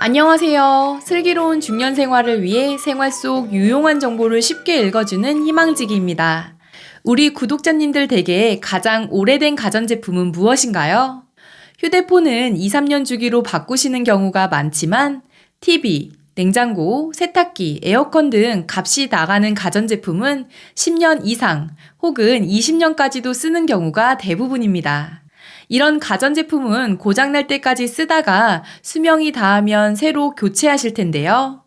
안녕하세요. 슬기로운 중년 생활을 위해 생활 속 유용한 정보를 쉽게 읽어주는 희망지기입니다. 우리 구독자님들 댁에 가장 오래된 가전제품은 무엇인가요? 휴대폰은 2, 3년 주기로 바꾸시는 경우가 많지만 TV, 냉장고, 세탁기, 에어컨 등 값이 나가는 가전제품은 10년 이상 혹은 20년까지도 쓰는 경우가 대부분입니다. 이런 가전제품은 고장날 때까지 쓰다가 수명이 다하면 새로 교체하실 텐데요.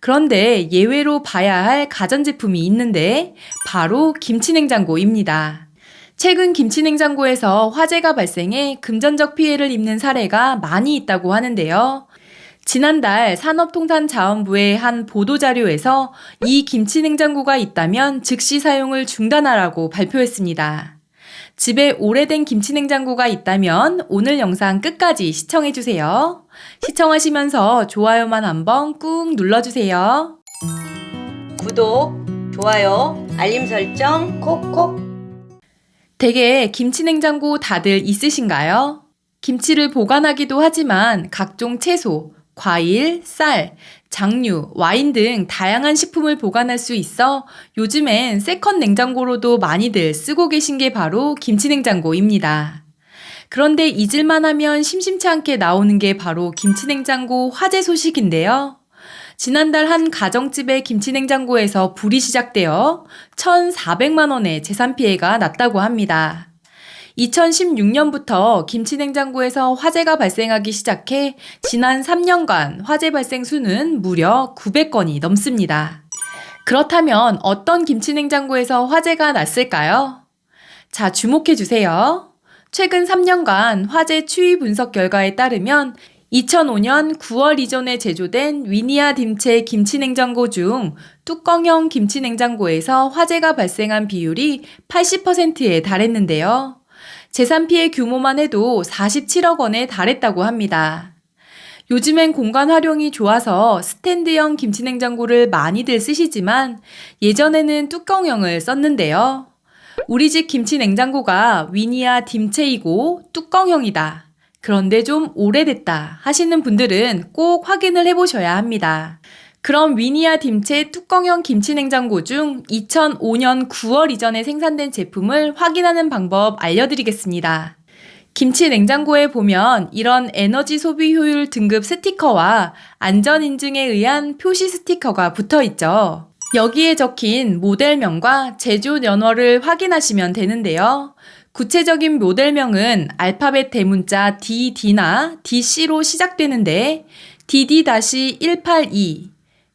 그런데 예외로 봐야 할 가전제품이 있는데 바로 김치냉장고입니다. 최근 김치냉장고에서 화재가 발생해 금전적 피해를 입는 사례가 많이 있다고 하는데요. 지난달 산업통상자원부의 한 보도자료에서 이 김치냉장고가 있다면 즉시 사용을 중단하라고 발표했습니다. 집에 오래된 김치냉장고가 있다면 오늘 영상 끝까지 시청해주세요. 시청하시면서 좋아요만 한번 꾹 눌러주세요. 구독, 좋아요, 알림 설정 콕콕. 댁에 김치냉장고 다들 있으신가요? 김치를 보관하기도 하지만 각종 채소, 과일, 쌀, 장류, 와인 등 다양한 식품을 보관할 수 있어 요즘엔 세컨 냉장고로도 많이들 쓰고 계신 게 바로 김치 냉장고입니다. 그런데 잊을만 하면 심심치 않게 나오는 게 바로 김치 냉장고 화재 소식인데요. 지난달 한 가정집의 김치 냉장고에서 불이 시작되어 1,400만 원의 재산 피해가 났다고 합니다. 2016년부터 김치냉장고에서 화재가 발생하기 시작해 지난 3년간 화재 발생 수는 무려 900건이 넘습니다. 그렇다면 어떤 김치냉장고에서 화재가 났을까요? 자, 주목해 주세요. 최근 3년간 화재 추이 분석 결과에 따르면 2005년 9월 이전에 제조된 위니아 딤체 김치냉장고 중 뚜껑형 김치냉장고에서 화재가 발생한 비율이 80%에 달했는데요. 재산 피해 규모만 해도 47억 원에 달했다고 합니다. 요즘엔 공간 활용이 좋아서 스탠드형 김치냉장고를 많이들 쓰시지만 예전에는 뚜껑형을 썼는데요. 우리 집 김치냉장고가 위니아 딤체이고 뚜껑형이다. 그런데 좀 오래됐다 하시는 분들은 꼭 확인을 해보셔야 합니다. 그럼 위니아 딤체 뚜껑형 김치냉장고 중 2005년 9월 이전에 생산된 제품을 확인하는 방법 알려드리겠습니다. 김치 냉장고에 보면 이런 에너지 소비 효율 등급 스티커와 안전 인증에 의한 표시 스티커가 붙어 있죠. 여기에 적힌 모델명과 제조 연월을 확인하시면 되는데요. 구체적인 모델명은 알파벳 대문자 DD나 DC로 시작되는데 DD-182,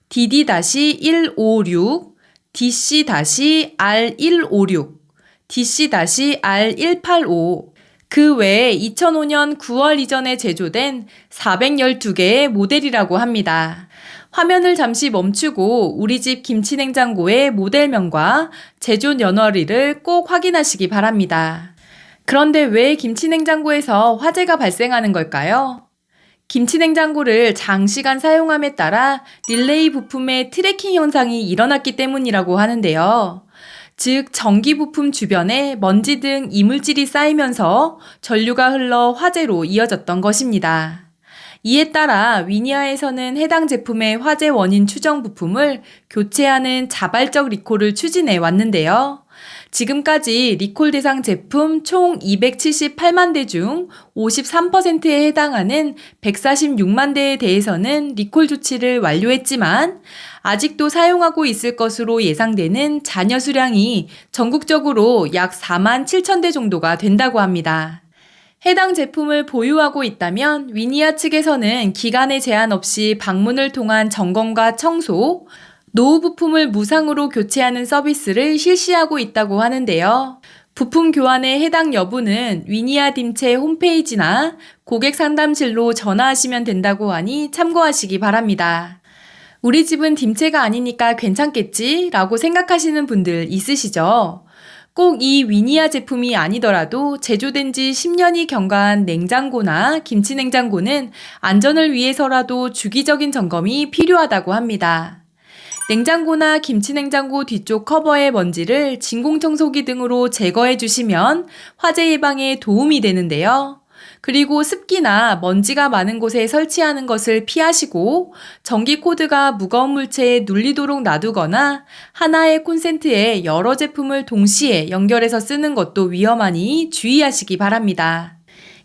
DD-156, DC-R156, DC-R185, 그 외에 2005년 9월 이전에 제조된 412개의 모델이라고 합니다. 화면을 잠시 멈추고 우리 집 김치냉장고의 모델명과 제조 연월일을 꼭 확인하시기 바랍니다. 그런데 왜 김치냉장고에서 화재가 발생하는 걸까요? 김치냉장고를 장시간 사용함에 따라 릴레이 부품의 트래킹 현상이 일어났기 때문이라고 하는데요. 즉, 전기 부품 주변에 먼지 등 이물질이 쌓이면서 전류가 흘러 화재로 이어졌던 것입니다. 이에 따라 위니아에서는 해당 제품의 화재 원인 추정 부품을 교체하는 자발적 리콜을 추진해 왔는데요. 지금까지 리콜 대상 제품 총 278만 대 중 53%에 해당하는 146만 대에 대해서는 리콜 조치를 완료했지만 아직도 사용하고 있을 것으로 예상되는 잔여 수량이 전국적으로 약 4만 7천 대 정도가 된다고 합니다. 해당 제품을 보유하고 있다면 위니아 측에서는 기간에 제한 없이 방문을 통한 점검과 청소, 노후 부품을 무상으로 교체하는 서비스를 실시하고 있다고 하는데요. 부품 교환의 해당 여부는 위니아 딤체 홈페이지나 고객 상담실로 전화하시면 된다고 하니 참고하시기 바랍니다. 우리 집은 딤체가 아니니까 괜찮겠지? 라고 생각하시는 분들 있으시죠? 꼭 이 위니아 제품이 아니더라도 제조된 지 10년이 경과한 냉장고나 김치냉장고는 안전을 위해서라도 주기적인 점검이 필요하다고 합니다. 냉장고나 김치냉장고 뒤쪽 커버의 먼지를 진공청소기 등으로 제거해 주시면 화재 예방에 도움이 되는데요. 그리고 습기나 먼지가 많은 곳에 설치하는 것을 피하시고 전기 코드가 무거운 물체에 눌리도록 놔두거나 하나의 콘센트에 여러 제품을 동시에 연결해서 쓰는 것도 위험하니 주의하시기 바랍니다.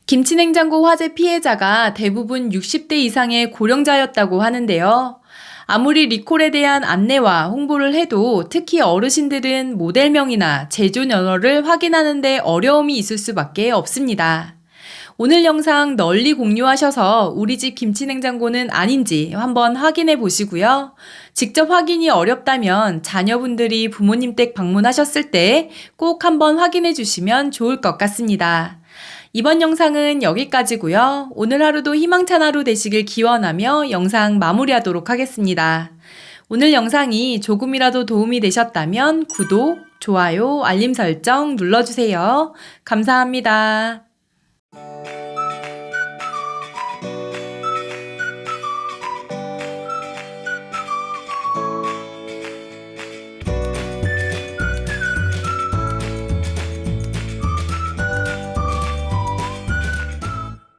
김치냉장고 화재 피해자가 대부분 60대 이상의 고령자였다고 하는데요. 아무리 리콜에 대한 안내와 홍보를 해도 특히 어르신들은 모델명이나 제조 연어를 확인하는데 어려움이 있을 수밖에 없습니다. 오늘 영상 널리 공유하셔서 우리 집 김치냉장고는 아닌지 한번 확인해 보시고요. 직접 확인이 어렵다면 자녀분들이 부모님 댁 방문하셨을 때 꼭 한번 확인해 주시면 좋을 것 같습니다. 이번 영상은 여기까지고요. 오늘 하루도 희망찬 하루 되시길 기원하며 영상 마무리하도록 하겠습니다. 오늘 영상이 조금이라도 도움이 되셨다면 구독, 좋아요, 알림 설정 눌러주세요. 감사합니다.